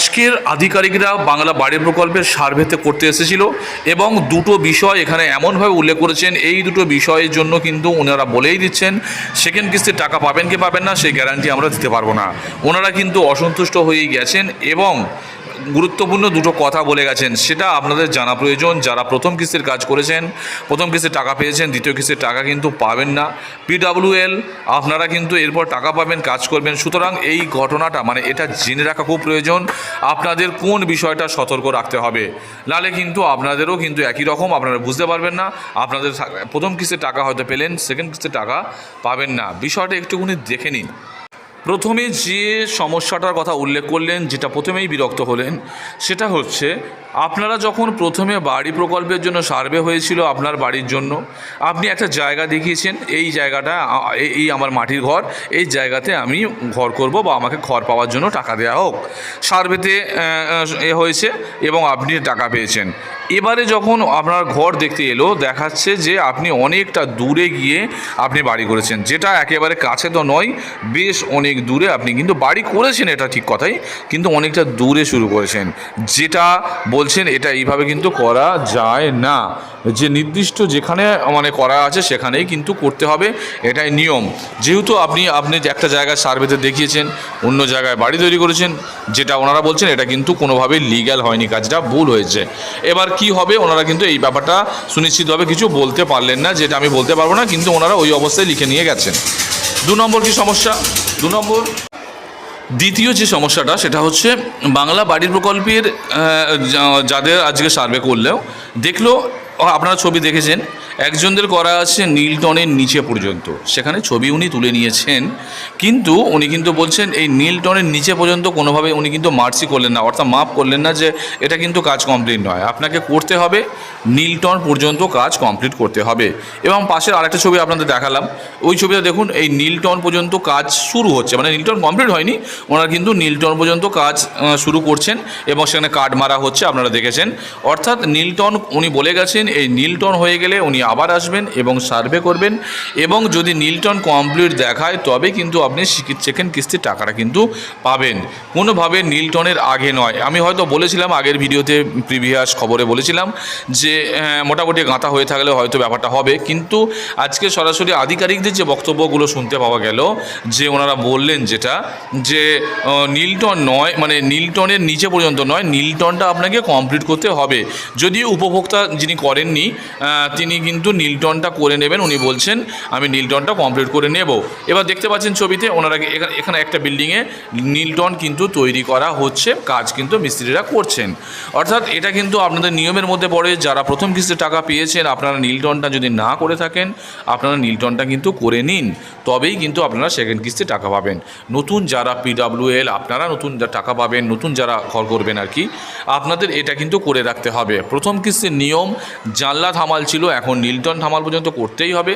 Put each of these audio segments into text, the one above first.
আজকের আধিকারিকরা বাংলা বাড়ি প্রকল্পের সার্ভেতে করতে এসেছিল এবং দুটো বিষয় এখানে এমনভাবে উল্লেখ করেছেন, এই দুটো বিষয়ের জন্য কিন্তু ওনারা বলেই দিচ্ছেন সেকেন্ড কিস্তির টাকা পাবেন কি পাবেন না, সেই গ্যারান্টি আমরা দিতে পারব না। ওনারা কিন্তু অসন্তুষ্ট হয়েই গেছেন এবং গুরুত্বপূর্ণ দুটো কথা বলে গেছেন। সেটা আপনাদের জানা প্রয়োজন। যারা প্রথম কিস্তির কাজ করেছেন, প্রথম কিস্তির টাকা পেয়েছেন, দ্বিতীয় কিস্তির টাকা কিন্তু পাবেন না। পিডাব্লিউএল আপনারা কিন্তু এরপর টাকা পাবেন, কাজ করবেন। সুতরাং এই ঘটনাটা মানে এটা জেনে রাখা খুব প্রয়োজন। আপনাদের কোন বিষয়টা সতর্ক রাখতে হবে? নাহলে কিন্তু আপনাদেরও কিন্তু একই রকম, আপনারা বুঝতে পারবেন না। আপনাদের প্রথম কিস্তির টাকা হয়তো পেলেন, সেকেন্ড কিস্তির টাকা পাবেন না। বিষয়টা একটুখানি দেখে নিন। প্রথমে যে সমস্যাটার কথা উল্লেখ করলেন, যেটা প্রথমেই বিরক্ত হলেন, সেটা হচ্ছে আপনারা যখন প্রথমে বাড়ি প্রকল্পের জন্য সার্ভে হয়েছিল আপনার বাড়ির জন্য, আপনি একটা জায়গা দেখিয়েছেন, এই জায়গাটা এই- আমার মাটির ঘর, এই জায়গাতে আমি ঘর করব বা আমাকে ঘর পাওয়ার জন্য টাকা দেওয়া হোক। সার্ভেতে এ হয়েছে এবং আপনি টাকা পেয়েছেন। এবারে যখন আপনার ঘর দেখতে এলো, দেখাচ্ছে যে আপনি অনেকটা দূরে গিয়ে আপনি বাড়ি করেছেন, যেটা একেবারে কাছে তো নয়, বেশ অনেক দূরে আপনি কিন্তু বাড়ি করেছেন, এটা ঠিক কথাই, কিন্তু অনেকটা দূরে শুরু করেছেন। যেটা বলছেন, এটা এইভাবে কিন্তু করা যায় না। যে নির্দিষ্ট যেখানে মানে করা আছে, সেখানেই কিন্তু করতে হবে, এটাই নিয়ম। যেহেতু আপনি আপনি একটা জায়গায় সার্ভেতে দেখিয়েছেন, অন্য জায়গায় বাড়ি তৈরি করেছেন, যেটা ওনারা বলছেন, এটা কিন্তু কোনোভাবেই লিগ্যাল হয়নি, কাজটা ভুল হয়েছে। এবার কি হবে, ওনারা কিন্তু এই ব্যাপারটা সুনিশ্চিতভাবে কিছু বলতে পারলেন না, যেটা আমি বলতে পারব না, কিন্তু ওনারা ওই অবস্থায় লিখে নিয়ে গেছেন। দু নম্বর কি সমস্যা? দু নম্বর। দ্বিতীয় যে সমস্যাটা, সেটা হচ্ছে বাংলা বাড়ির প্রকল্পের যাদের আজকে সার্ভে করলেও, দেখল আপনারা ছবি দেখেছেন? একজনদের করা আছে নীলটনের নিচে পর্যন্ত। সেখানে ছবি উনি তুলে নিয়েছেন। কিন্তু উনি কিন্তু বলছেন, এই নীলটনের নিচে পর্যন্ত কোনোভাবে উনি কিন্তু মার্সি করলেন না। অর্থাৎ মাপ করলেন না যে এটা কিন্তু কাজ কমপ্লিট নয়। আপনাকে করতে হবে নীলটন পর্যন্ত কাজ কমপ্লিট করতে হবে। এবং পাশের আরেকটা ছবি আপনাদের দেখালাম। ওই ছবিটা দেখুন, এই নীলটন পর্যন্ত কাজ শুরু হচ্ছে। মানে নীলটন কমপ্লিট হয়নি, ওনারা কিন্তু নীলটন পর্যন্ত কাজ শুরু করছেন এবং সেখানে কার্ড মারা হচ্ছে, আপনারা দেখেছেন। অর্থাৎ নীলটন উনি বলে গেছেন এই নীলটন হয়ে গেলে উনি আবার আসবেন এবং সার্ভে করবেন এবং যদি নীলটন কমপ্লিট দেখায়, তবে কিন্তু আপনি সেকেন্ড কিস্তির টাকাটা কিন্তু পাবেন। কোনোভাবে নীলটনের আগে নয়। আমি হয়তো বলেছিলাম আগের ভিডিওতে, প্রিভিয়াস খবরে বলেছিলাম যে মোটামুটি গাঁথা হয়ে থাকলে হয়তো ব্যাপারটা হবে। কিন্তু আজকে সরাসরি আধিকারিকদের যে বক্তব্যগুলো শুনতে পাওয়া গেল, যে ওনারা বললেন যেটা, যে নীলটন নয় মানে নীলটনের নিচে পর্যন্ত নয়, নীলটনটা আপনাকে কমপ্লিট করতে হবে। যদিও উপভোক্তা যিনি করেননি আহ, তিনি কিন্তু নীলটনটা করে নেবেন। উনি বলছেন আমি নীলটনটা কমপ্লিট করে নেব। এবার দেখতে পাচ্ছেন ছবিতে ওনারা এখানে একটা বিল্ডিংয়ে নীলটন কিন্তু তৈরি করা হচ্ছে কাজ কিন্তু মিস্ত্রিরা করছেন। অর্থাৎ এটা কিন্তু আপনাদের নিয়মের মধ্যে পড়ে যারা প্রথম কিস্তির টাকা পেয়েছেন আপনারা নীলটনটা যদি না করে থাকেন আপনারা নীলটনটা কিন্তু করে নিন। তবেই কিন্তু আপনারা সেকেন্ড কিস্তি টাকা পাবেন। নতুন যারা পিডাব্লিউএল আপনারা নতুন টাকা পাবেন নতুন যারা ঘর করবেন আর কি আপনাদের এটা কিন্তু করে রাখতে হবে। প্রথম কিস্তির নিয়ম জানলা থামাল ছিল এখন নীলটন থামাল পর্যন্ত করতেই হবে।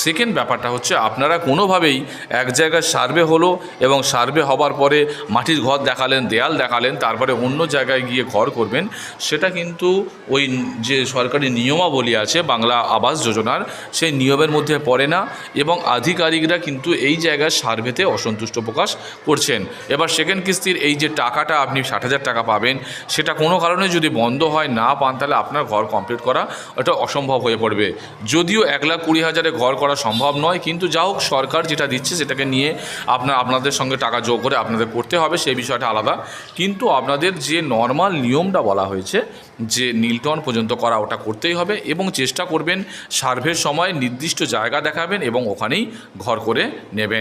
সেকেন্ড ব্যাপারটা হচ্ছে আপনারা কোনোভাবেই এক জায়গায় সার্ভে হলো এবং সার্ভে হবার পরে মাটির ঘর দেখালেন, দেয়াল দেখালেন, তারপরে অন্য জায়গায় গিয়ে ঘর করবেন, সেটা কিন্তু ওই যে সরকারি নিয়মাবলী আছে বাংলা আবাস যোজনার, সেই নিয়মের মধ্যে পড়ে না এবং আধিকারিকরা কিন্তু এই জায়গায় সার্ভেতে অসন্তুষ্ট প্রকাশ করছেন। এবার সেকেন্ড কিস্তির এই যে টাকাটা আপনি ষাট হাজার টাকা পাবেন, সেটা কোনো কারণে যদি বন্ধ হয়, না পান, তাহলে আপনার ঘর কমপ্লিট করা এটা অসম্ভব হয়ে পড়বে। যদিও এক লাখ কুড়ি হাজারে ঘর করা সম্ভব নয়, কিন্তু যা হোক সরকার যেটা দিচ্ছে সেটাকে নিয়ে আপনার, আপনাদের সঙ্গে টাকা যোগ করে আপনাদের করতে হবে, সেই বিষয়টা আলাদা। কিন্তু আপনাদের যে নর্মাল নিয়মটা বলা হয়েছে, যে নীলটন পর্যন্ত করা ওটা করতেই হবে এবং চেষ্টা করবেন সার্ভের সময় নির্দিষ্ট জায়গা দেখাবেন এবং ওখানেই ঘর করে নেবেন।